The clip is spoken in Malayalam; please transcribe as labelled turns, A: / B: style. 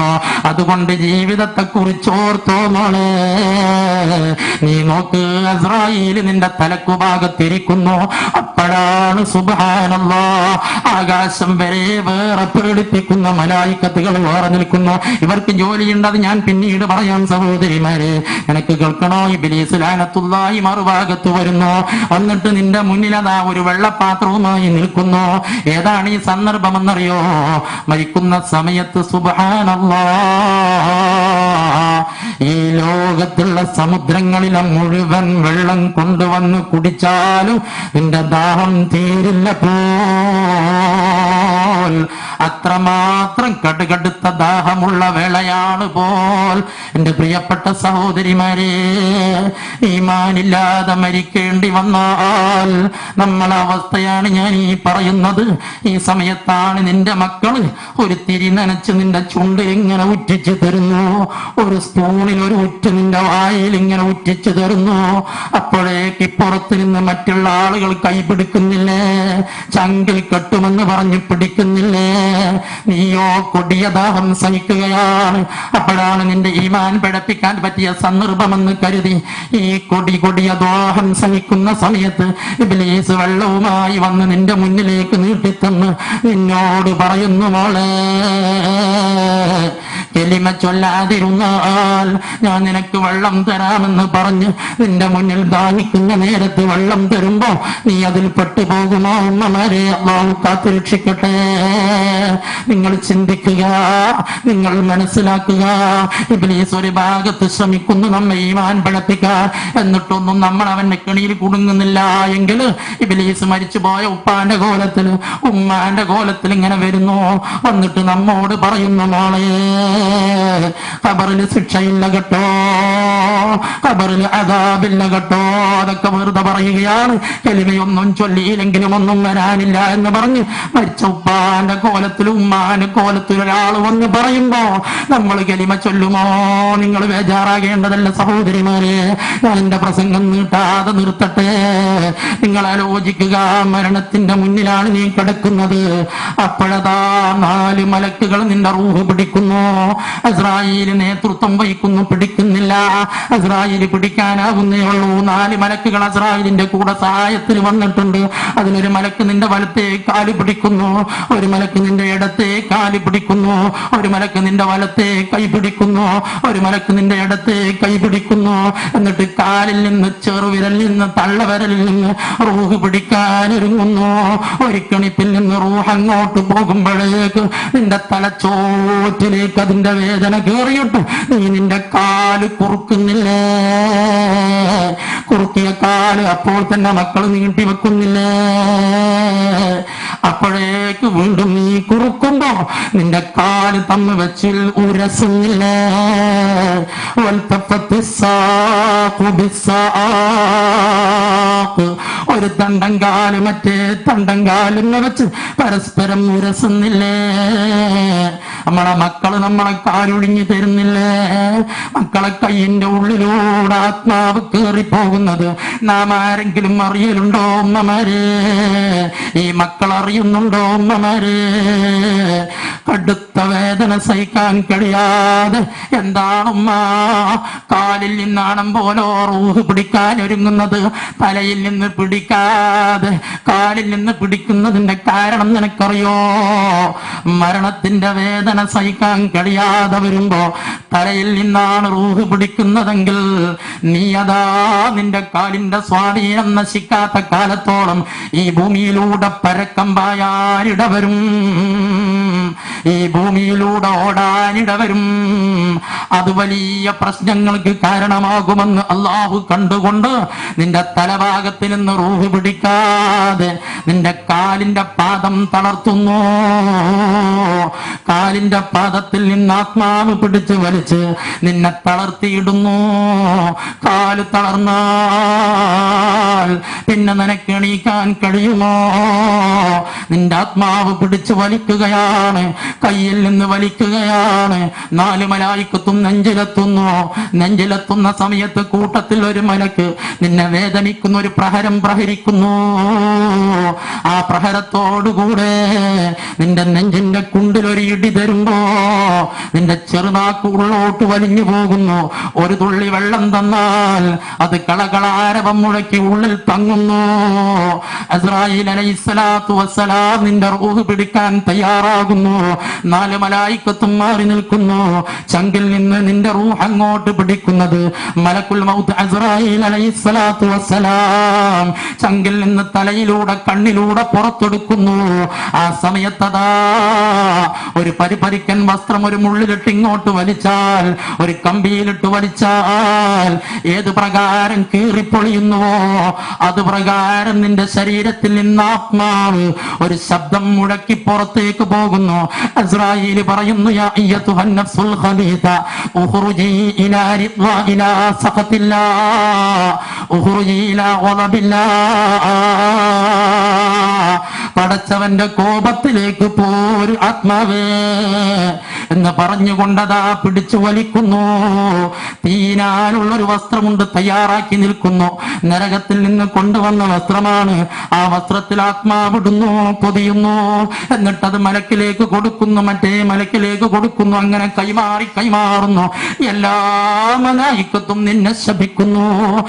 A: no അതുകൊണ്ട് ജീവിതത്തെ കുറിച്ച് ഓർത്തോ മോളെ. നീ നോക്ക് അസ്രായേൽ നിന്റെ തലക്കുഭാഗത്തിരിക്കുന്നു. അപ്പോഴാണ് സുബാനല്ലോ ആകാശം വരെ വേറെ പേടിപ്പിക്കുന്ന മലായിക്കത്തുകൾ വേറെ നിൽക്കുന്നു. ഇവർക്ക് ജോലിയുണ്ട് അത് ഞാൻ പിന്നീട് പറയാം സഹോദരിമാരെ. എനിക്ക് കേൾക്കണോ? ഈ ബിലീസുലാനത്തുള്ളായി മറുഭാഗത്ത് വരുന്നു. വന്നിട്ട് നിന്റെ മുന്നിൽ അതാ ഒരു വെള്ളപാത്രവുമായി നിൽക്കുന്നു. ഏതാണ് ഈ സന്ദർഭമെന്നറിയോ? മരിക്കുന്ന സമയത്ത് സുബാനല്ലാ ഈ ലോകത്തുള്ള സമുദ്രങ്ങളിലെ മുഴുവൻ വെള്ളം കൊണ്ടുവന്ന് കുടിച്ചാലും നിന്റെ ദാഹം തീരില്ല പോൽ. അത്രമാത്രം കടുകടുത്ത ദാഹമുള്ള വേളയാണ് പോൽ. എന്റെ പ്രിയപ്പെട്ട സഹോദരിമാരെ ഈമാനില്ലാതെ മരിക്കേണ്ടി വന്നാൽ നമ്മളെ അവസ്ഥയാണ് ഞാൻ ഈ പറയുന്നത്. ഈ സമയത്താണ് നിന്റെ മക്കൾ ഒരു തിരി നനച്ച് നിന്റെ ചുണ്ടിൽ ഇങ്ങനെ ഉറ്റിച്ചു തരുന്നു. ഒരു സ്പൂണിൽ ഒരു ഉറ്റ് നിന്റെ വായിൽ ഇങ്ങനെ ഉറ്റിച്ചു തരുന്നു. അപ്പോഴേക്ക് ഇപ്പുറത്ത് നിന്ന് മറ്റുള്ള ആളുകൾ കൈപിടിക്കുന്നില്ലേ? ചങ്കിൽ കെട്ടുമെന്ന് പറഞ്ഞ് പിടിക്കുന്നില്ലേ? നീയോ കൊടിയ ദാഹം സഹിക്കുകയാണ്. അപ്പോഴാണ് നിന്റെ ഈമാൻ പിടപ്പിക്കാൻ പറ്റിയ സന്ദർഭമെന്ന് കരുതി ഈ കൊടി കൊടിയ ദാഹം സഹിക്കുന്ന സമയത്ത് ഇബിലീസ് വെള്ളവുമായി വന്ന് നിന്റെ മുന്നിലേക്ക് നീട്ടിത്തന്ന് നിന്നോട് പറയുന്നു മോളെ കെലിമ ചൊല്ലാതിരുന്നാൽ ഞാൻ നിനക്ക് വെള്ളം തരാമെന്ന് പറഞ്ഞ് നിന്റെ മുന്നിൽ ദാഹിക്കുന്ന നേരത്ത് വെള്ളം തരുമ്പോ നീ അതിൽ പെട്ടുപോകുമോ ഉമ്മമാരെ അള്ളാഹു നിങ്ങൾ ചിന്തിക്കുക നിങ്ങൾ മനസ്സിലാക്കുക ഇബ്ലീസ് ഒരു ഭാഗത്ത് ശ്രമിക്കുന്നു നമ്മെ ഈമാൻ പിഴപ്പിക്കാൻ എന്നിട്ടൊന്നും നമ്മൾ അവന്റെ കെണിയിൽ കുടുങ്ങുന്നില്ല എങ്കിൽ ഇബ്ലീസ് മരിച്ചു പോയ ഉപ്പാന്റെ കോലത്തിൽ ഉമ്മാന്റെ കോലത്തിൽ ഇങ്ങനെ വരുന്നു. വന്നിട്ട് നമ്മോട് പറയുന്നു മോളെ ഖബറിൽ ശിക്ഷയില്ല കേട്ടോ. ഖബറിൽ അതാബില്ല കേട്ടോ. അതൊക്കെ വെറുതെ പറയുകയാണ്. എലിമയൊന്നും ചൊല്ലിയില്ലെങ്കിലും ഒന്നും വരാനില്ല എന്ന് പറഞ്ഞ് മരിച്ച ഉപ്പാന്റെ കോലത്തിൽ ഉമ്മാന്റെ കോലത്തിൽ ഒരാൾ വന്ന് പറയുമ്പോ നമ്മൾ കെലിമ ചൊല്ലുമോ? നിങ്ങൾ ബേജാറാകേണ്ടതല്ല സഹോദരിമാരെ. ഞാൻ എന്റെ പ്രസംഗം നീട്ടാതെ നിർത്തട്ടെ. നിങ്ങൾ ആലോചിക്കുക മരണത്തിന്റെ മുന്നിലാണ് നീ കിടക്കുന്നത്. അപ്പോഴതാ നാല് മലക്കുകൾ നിന്റെ റൂഹ് പിടിക്കുന്നു. അസ്രായേൽ നേതൃത്വം വഹിക്കുന്നു പിടിക്കുന്നില്ല. അസ്രായേൽ പിടിക്കാനാവുന്നേ ഉള്ളൂ. നാല് മലക്കുകൾ അസ്രായേലിന്റെ കൂടെ സഹായത്തിന് വന്നിട്ടുണ്ട്. അതിനൊരു മലക്ക് നിന്റെ വലത്തെ കാലി പിടിക്കുന്നു. ഒരു മലക്ക് നിന്റെ ഇടത്തെ കാലി പിടിക്കുന്നു. ഒരു മലക്ക് നിന്റെ വലത്തെ കൈ പിടിക്കുന്നു. ഒരു മലക്ക് നിന്റെ ഇടത്തെ കൈ പിടിക്കുന്നു. എന്നിട്ട് കാലിൽ നിന്ന് ചെറുവിരലിൽ നിന്ന് തള്ളവിരലിൽ നിന്ന് റൂഹ് പിടിക്കാൻ ഒരുങ്ങുന്നു ഒരു കണിപ്പിൽ നിന്ന് റൂഹ് അങ്ങോട്ട് പോകുമ്പോഴേക്ക് നിന്റെ തലച്ചോറ്റിലേക്ക് അതിന്റെ വേദന കേറിയിട്ടും നീ നിന്റെ കാൽ കുറുക്കുന്നില്ലേ? കുറുക്കിയ കാൽ അപ്പോൾ തന്നെ മക്കൾ നീട്ടി വെക്കുന്നില്ലേ? അപ്പോഴേക്ക് വീണ്ടും നീ കുറുക്കുമ്പോ നിന്റെ കാൽ തന്നു വെച്ചിൽ ഉരസുന്നില്ലേ. ഒരു തണ്ടം കാൽ മറ്റേ തണ്ടം കാലും വെച്ച് പരസ്പരം ഉരസുന്നില്ലേ? നമ്മളെ മക്കൾ നമ്മളെ കാലൊഴിഞ്ഞു തരുന്നില്ലേ? മക്കളെ കയ്യിന്റെ ഉള്ളിലൂടെ ആത്മാവ് കയറിപ്പോകുന്നത് പോകുന്നത് നാം ആരെങ്കിലും അറിയലുണ്ടോ അമ്മമാരെ ഈ മക്കൾ അറിയുന്നുണ്ടോ ഉമ്മമാരെ? കടുത്ത വേദന സഹിക്കാൻ കഴിയാതെ എന്താണുമ്മ? കാലിൽ നിന്നാണം പോലോ റൂഹ് പിടിക്കാൻ ഒരുങ്ങുന്നത്. തലയിൽ നിന്ന് പിടിക്കാതെ കാലിൽ നിന്ന് പിടിക്കുന്നതിന്റെ കാരണം നിനക്കറിയോ? മരണത്തിന്റെ വേദന സഹിക്കാൻ കഴിയാതെ വരുമ്പോ തലയിൽ നിന്നാണ് റൂഹ് പിടിക്കുന്നതെങ്കിൽ നീ അതാ നിന്റെ കാലിന്റെ സ്വാധീനം നശിക്കാത്ത കാലത്തോളം ഈ ഭൂമിയിലൂടെ പരക്കം പായാനിടവരും. ഈ ഭൂമിയിലൂടെ ഓടാനിടവരും. അത് വലിയ പ്രശ്നങ്ങൾക്ക് കാരണമാകുമെന്ന് അള്ളാഹു കണ്ടുകൊണ്ട് നിന്റെ തലഭാഗത്ത് നിന്ന് റൂഹ് പിടിക്കാതെ നിന്റെ കാലിന്റെ പാദം തളർത്തുന്നു. കാലിന്റെ പാദത്തിൽ നിന്ന് ആത്മാവ് പിടിച്ച് വലിച്ച് നിന്നെ തളർത്തിയിടുന്നു. കാൽ തളർന്നാൽ പിന്നെ നിനക്ക് എണീക്കാൻ കഴിയുമോ? നിന്റെ ആത്മാവ് പിടിച്ച് വലിക്കുകയാണ് വലിക്കുകയാണ് കയ്യിൽ നിന്ന് വലിക്കുകയാണ്. നാല് മലായിക്കത്തും നെഞ്ചിലെത്തുന്നു. നെഞ്ചിലെത്തുന്ന സമയത്ത് കൂട്ടത്തിൽ ഒരു മലക്ക് നിന്നെ വേദനിക്കുന്ന ഒരു പ്രഹരം പ്രഹരിക്കുന്നു. ആ പ്രഹരത്തോടുകൂടെ നിന്റെ നെഞ്ചിന്റെ കുണ്ടിൽ ഒരു ഇടി തരുമ്പോ നിന്റെ ചെറുനാക്ക് ഉള്ളോട്ട് വലിഞ്ഞു പോകുന്നു. ഒരു തുള്ളി വെള്ളം തന്നാൽ അത് കളകളാരവം മുഴക്കി ഉള്ളിൽ തങ്ങുന്നു. അസ്രായിൽ അലൈസ്ലാത്തു വസ്സലാം നിന്റെ റൂഹ് പിടിക്കാൻ തയ്യാറാകുന്നു. നാല് മലായിക്കത്തും മാറി നിൽക്കുന്നു. ചങ്കിൽ നിന്ന് നിന്റെ റൂഹ് അങ്ങോട്ട് പിടിക്കുന്നത് മലക്കുൽ മൗത്ത് അസ്രായിൽ അലൈഹിസ്സലാത്തു വസ്സലാം. ചങ്കിൽ നിന്ന് തലയിലൂടെ കണ്ണിലൂടെ പുറത്തെടുക്കുന്നു. ആ സമയത്തതാ ഒരു പരിപരിക്കൻ വസ്ത്രം ഒരു മുള്ളിലിട്ട് ഇങ്ങോട്ട് വലിച്ചാൽ ഒരു കമ്പിയിലിട്ട് വലിച്ചാൽ ഏത് പ്രകാരം കീറിപ്പൊളിയുന്നുവോ അത് പ്രകാരം നിന്റെ ശരീരത്തിൽ നിന്ന് ആത്മാവ് ഒരു ശബ്ദം മുഴക്കി പുറത്തേക്ക് പോകുന്നു. അസ്രായേലി പറയുന്നു യാ അയ്യത്തുഹൻ നഫ്സുൽ ഖബീഥ ഉഖ്റുജി ഇലാ റിദ്വാ ഇലാ സഖത്തില്ലാ. പടച്ചവന്റെ കോപത്തിലേക്ക് പോരു ആത്മാവേ എന്ന് പറഞ്ഞുകൊണ്ടതാ പിടിച്ചു വലിക്കുന്നു. തീനാനുള്ള ഒരു വസ്ത്രമുണ്ട് തയ്യാറാക്കി നിൽക്കുന്നു. നരകത്തിൽ നിന്ന് കൊണ്ടുവന്ന വസ്ത്രമാണ്. ആ വസ്ത്രത്തിൽ ആത്മാവിടുന്നു പൊതിയുന്നു. എന്നിട്ടത് മലക്കിലേക്ക് കൊടുക്കുന്നു മറ്റേ മലക്കിലേക്ക് കൊടുക്കുന്നു. അങ്ങനെ കൈമാറി കൈമാറുന്നു. എല്ലാ മനായിക്കത്തും നിന്നെ ശപിക്കുന്നു.